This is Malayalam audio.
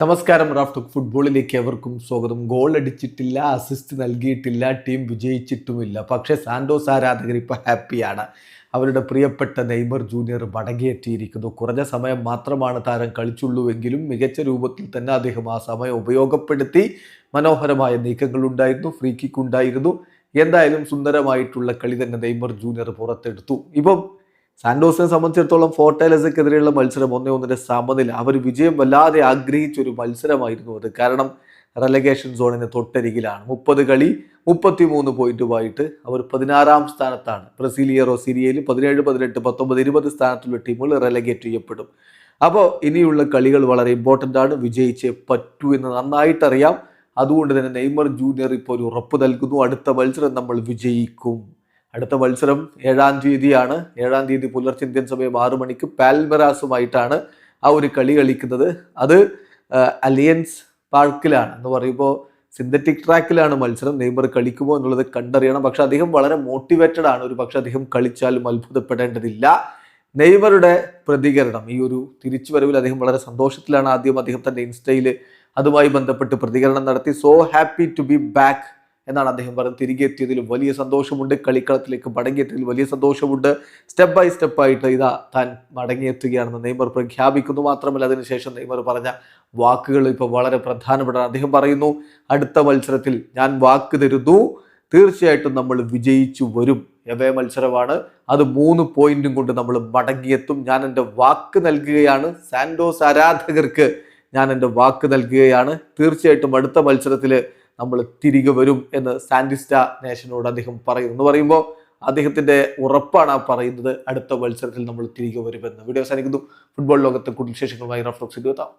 നമസ്കാരം റാഫ്റ്റ് ഫുട്ബോളിലേക്ക് എവർക്കും സ്വാഗതം. ഗോൾ അടിച്ചിട്ടില്ല അസിസ്റ്റ് നൽകിയിട്ടില്ല ടീം വിജയിച്ചിട്ടുമില്ല. പക്ഷേ സാന്റോസ് ആരാധകർ ഇപ്പോൾ ഹാപ്പിയാണ്. അവരുടെ പ്രിയപ്പെട്ട നെയ്മർ ജൂനിയർ മടങ്ങിയെത്തിയിരിക്കുന്നു കുറഞ്ഞ സമയം മാത്രമാണ് താരം കളിച്ചുള്ളൂവെങ്കിലും മികച്ച രൂപത്തിൽ തന്നെ അദ്ദേഹം ആ സമയം ഉപയോഗപ്പെടുത്തി മനോഹരമായ നീക്കങ്ങളുണ്ടായിരുന്നു ഫ്രീ കിക്ക് ഉണ്ടായിരുന്നു. എന്തായാലും സുന്ദരമായിട്ടുള്ള കളി തന്നെ നെയ്മർ ജൂനിയർ പുറത്തെടുത്തു. ഇപ്പം സാന്റോസിനെ സംബന്ധിച്ചിടത്തോളം ഫോർട്ടൈലസക്കെതിരെയുള്ള മത്സരം ഒന്നേ ഒന്നിന്റെ സമനില. അവർ വിജയം വല്ലാതെ ആഗ്രഹിച്ച ഒരു മത്സരമായിരുന്നു അത്. കാരണം റെലഗേഷൻ സോണിന് തൊട്ടരികിലാണ്. മുപ്പത് കളി മുപ്പത്തിമൂന്ന് പോയിന്റുമായിട്ട് അവർ പതിനാറാം സ്ഥാനത്താണ്. ബ്രസീലിയറോ സിരിയയിൽ പതിനേഴ് പതിനെട്ട് പത്തൊമ്പത് ഇരുപത് സ്ഥാനത്തുള്ള ടീമുകൾ റെലഗേറ്റ് ചെയ്യപ്പെടും. അപ്പോൾ ഇനിയുള്ള കളികൾ വളരെ ഇമ്പോർട്ടന്റ് ആണ്. വിജയിച്ചേ പറ്റൂ എന്ന് നന്നായിട്ടറിയാം. അതുകൊണ്ട് തന്നെ നെയ്മർ ജൂനിയർ ഇപ്പോൾ ഒരു ഉറപ്പ് നൽകുന്നു. അടുത്ത മത്സരം നമ്മൾ വിജയിക്കും. അടുത്ത മത്സരം ഏഴാം തീയതിയാണ്. ഏഴാം തീയതി പുലർച്ചെ ഇന്ത്യൻ സമയം ആറു മണിക്ക് പാൽമെറാസുമായിട്ടാണ് ആ ഒരു കളി കളിക്കുന്നത്. അത് അലിയൻസ് പാർക്കിലാണ് എന്ന് പറയുമ്പോൾ സിന്തറ്റിക് ട്രാക്കിലാണ് മത്സരം. നെയ്മർ കളിക്കുമോ എന്നുള്ളത് കണ്ടറിയണം. പക്ഷെ അദ്ദേഹം വളരെ മോട്ടിവേറ്റഡ് ആണ്. ഒരു പക്ഷെ അദ്ദേഹം കളിച്ചാലും അത്ഭുതപ്പെടേണ്ടതില്ല. നെയ്മറുടെ പ്രതികരണം ഈ ഒരു തിരിച്ചുവരവിൽ അദ്ദേഹം വളരെ സന്തോഷത്തിലാണ് ആദ്യം അദ്ദേഹം തന്റെ ഇൻസ്റ്റയിൽ അതുമായി ബന്ധപ്പെട്ട് പ്രതികരണം നടത്തി. So happy to be back എന്നാണ് അദ്ദേഹം പറഞ്ഞത്. തിരികെ എത്തിയതിൽ വലിയ സന്തോഷമുണ്ട്. കളിക്കളത്തിലേക്ക് മടങ്ങിയെത്തിയതിൽ വലിയ സന്തോഷമുണ്ട്. സ്റ്റെപ്പ് ബൈ സ്റ്റെപ്പ് ആയിട്ട് ഇതാ താൻ മടങ്ങിയെത്തുകയാണെന്ന് നെയ്മർ പ്രഖ്യാപിക്കുന്നു. മാത്രമല്ല അതിനുശേഷം നെയ്മർ പറഞ്ഞ വാക്കുകൾ ഇപ്പോൾ വളരെ പ്രധാനപ്പെട്ടതാണ്. അദ്ദേഹം പറയുന്നു അടുത്ത മത്സരത്തിൽ ഞാൻ വാക്ക് തരുന്നു. തീർച്ചയായിട്ടും നമ്മൾ വിജയിച്ചു വരും. എവേ മത്സരമാണ്. അത് മൂന്ന് പോയിന്റും കൊണ്ട് നമ്മൾ മടങ്ങിയെത്തും. ഞാൻ എന്റെ വാക്ക് നൽകുകയാണ്. സാൻഡോസ് ആരാധകർക്ക് ഞാൻ എന്റെ വാക്ക് നൽകുകയാണ്. തീർച്ചയായിട്ടും അടുത്ത മത്സരത്തിൽ നമ്മൾ തിരികെ വരും എന്ന് സാന്റിസ്റ്റ നേഷനോട് അദ്ദേഹം പറയുന്നു. എന്ന് പറയുമ്പോൾ അദ്ദേഹത്തിന്റെ ഉറപ്പാണ് ആ പറയുന്നത് അടുത്ത മത്സരത്തിൽ നമ്മൾ തിരികെ വരുമെന്ന്. വീഡിയോ അവസാനിക്കുന്നു. ഫുട്ബോൾ ലോകത്തെ കൂടുതൽ വിശേഷങ്ങളുമായി റഫ്ലോക്സ് എത്താം.